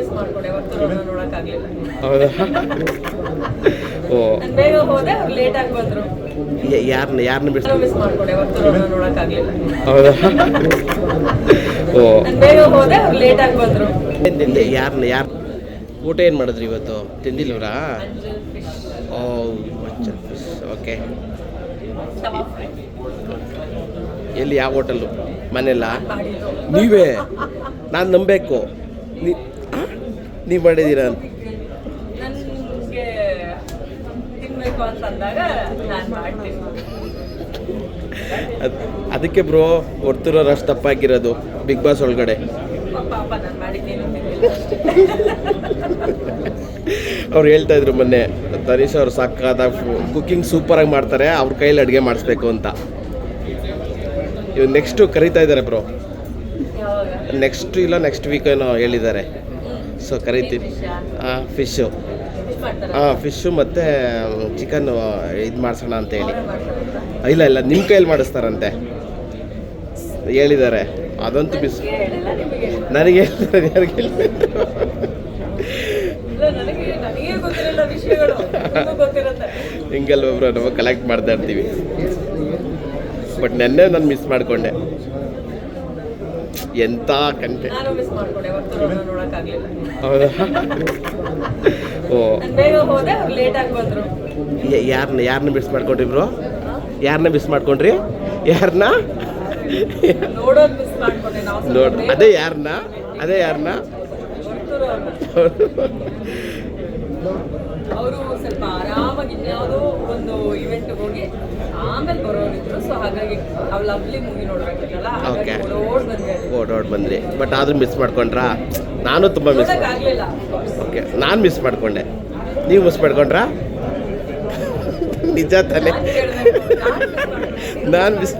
Miss ಮಾಡ್ಕೊಂಡೆ ವರ್ತೂರನ್ನ ನೋಡಕ್ಕಾಗ್ಲಿಲ್ಲ. ಹೌದಾ? ಓ. ನಾನು ಬೇಗ ಹೋದೆ ಅವ್ರು ಲೇಟ್ ಆಗಿ ಬಂದ್ರು. ಯಾರನ್ನ ಯಾರನ್ನ ಮಿಸ್ ಮಾಡ್ಕೊಂಡೆ ವರ್ತೂರನ್ನ ನೋಡಕ್ಕಾಗ್ಲಿಲ್ಲ. ಹೌದಾ? ಓ. ನಾನು ಬೇಗ ಹೋದೆ ಅವ್ರು ಲೇಟ್ ಆಗಿ ಬಂದ್ರು. ಏನ್ ತಿಂದೆ? ಯಾರನ್ನ ಯಾರು ಊಟ ಏನು ಮಾಡಿದ್ರಿ ಇವತ್ತು? ತಿಂದಿಲ್ವರಾ? ಓ ಓಕೆ ಎಲ್ಲಿ ಯಾವ ಹೋಟೆಲ್ ಮನೆಯಲ್ಲ? ನೀವೇ? ನಾನು ನಂಬಬೇಕು. ನೀ ನೀವು ಮಾಡಿದ್ದೀರಾ? ಅದಕ್ಕೆ ಬ್ರೋ ಹೊರ್ತಿರೋ ಅಷ್ಟು ತಪ್ಪಾಗಿರೋದು. ಬಿಗ್ ಬಾಸ್ ಒಳಗಡೆ. ಅವ್ರು ಹೇಳ್ತಾ ಇದ್ರು ಮೊನ್ನೆ ತನೀಶ್ ಅವ್ರು ಕುಕಿಂಗ್ ಕುಕ್ಕಿಂಗ್ ಸೂಪರಾಗಿ ಮಾಡ್ತಾರೆ ಅವ್ರ ಕೈಯಲ್ಲಿ ಅಡುಗೆ ಮಾಡಿಸ್ಬೇಕು ಅಂತ. ಇವ್ ನೆಕ್ಸ್ಟು ಕರೀತಾ ಇದ್ದಾರೆ ಬ್ರೋ. ನೆಕ್ಸ್ಟ್ ಇಲ್ಲ ನೆಕ್ಸ್ಟ್ ವೀಕ್ ಏನೋ ಹೇಳಿದ್ದಾರೆ. ಸೊ ಕರಿತೀವಿ ಹಾಂ ಫಿಶ್ಶು ಹಾಂ ಫಿಶ್ಶು ಮತ್ತು ಚಿಕನ್ನು ಇದು ಮಾಡಿಸೋಣ ಅಂತ ಹೇಳಿ. ಇಲ್ಲ ಇಲ್ಲ ನಿಮ್ಮ ಕೈಯಲ್ಲಿ ಮಾಡಿಸ್ತಾರಂತೆ. ಹೇಳಿದ್ದಾರೆ. ಅದಂತೂ ಬಿಸ್ ನನಗೆ ಹಿಂಗೆಲ್ಲ ಒಬ್ರು ನಾವು ಕಲೆಕ್ಟ್ ಮಾಡ್ತಾ ಇರ್ತೀವಿ. ಬಟ್ ನೆನ್ನೆ ನಾನು ಮಿಸ್ ಮಾಡಿಕೊಂಡೆ. ಎಂಥ ಕಂಟೆ. ಹೌದಾ? ಓ. ಯಾರನ್ನ ಯಾರನ್ನ ಮಿಸ್ ಮಾಡ್ಕೊಂಡ್ರಿ ಬ್ರೋ ಯಾರನ್ನ ಮಿಸ್ ಮಾಡ್ಕೊಂಡ್ರಿ? ಯಾರನ್ನ ನೋಡ್ ಅದೇ ಯಾರನ್ನ ಅದೇ ಯಾರನ್ನ ಅವರು ಸ್ವಲ್ಪ ಆರಾಮಾಗಿ ಯಾವುದೋ ಒಂದು ಇವೆಂಟ್ ಹೋಗಿ ಆಮೇಲೆ ಬರೋರಿದ್ರು ಸೊ ಹಾಗಾಗಿ ಅವ್ಳು ಲವ್ಲಿ ಮೂವಿ ನೋಡ್ಬೇಕಿತ್ತಲ್ಲ ಹಾಗಾಗಿ ಓಡ್ ಓಡೋಡ್ ಬಂದೆ ಓಡೋಡ್ ಬಂದ್ರಿ ಬಟ್ ಆದ್ರೂ ಮಿಸ್ ಮಾಡ್ಕೊಂಡ್ರಾ? ನಾನು ತುಂಬ ಮಿಸ್ ಆಗ್ಲಿಲ್ಲ. ಓಕೆ ನಾನು ಮಿಸ್ ಮಾಡ್ಕೊಂಡೆ. ನೀವು ಮಿಸ್ ಮಾಡ್ಕೊಂಡ್ರಾ? ನಿಜ ತಾನೇ. ನಾನು ಮಿಸ್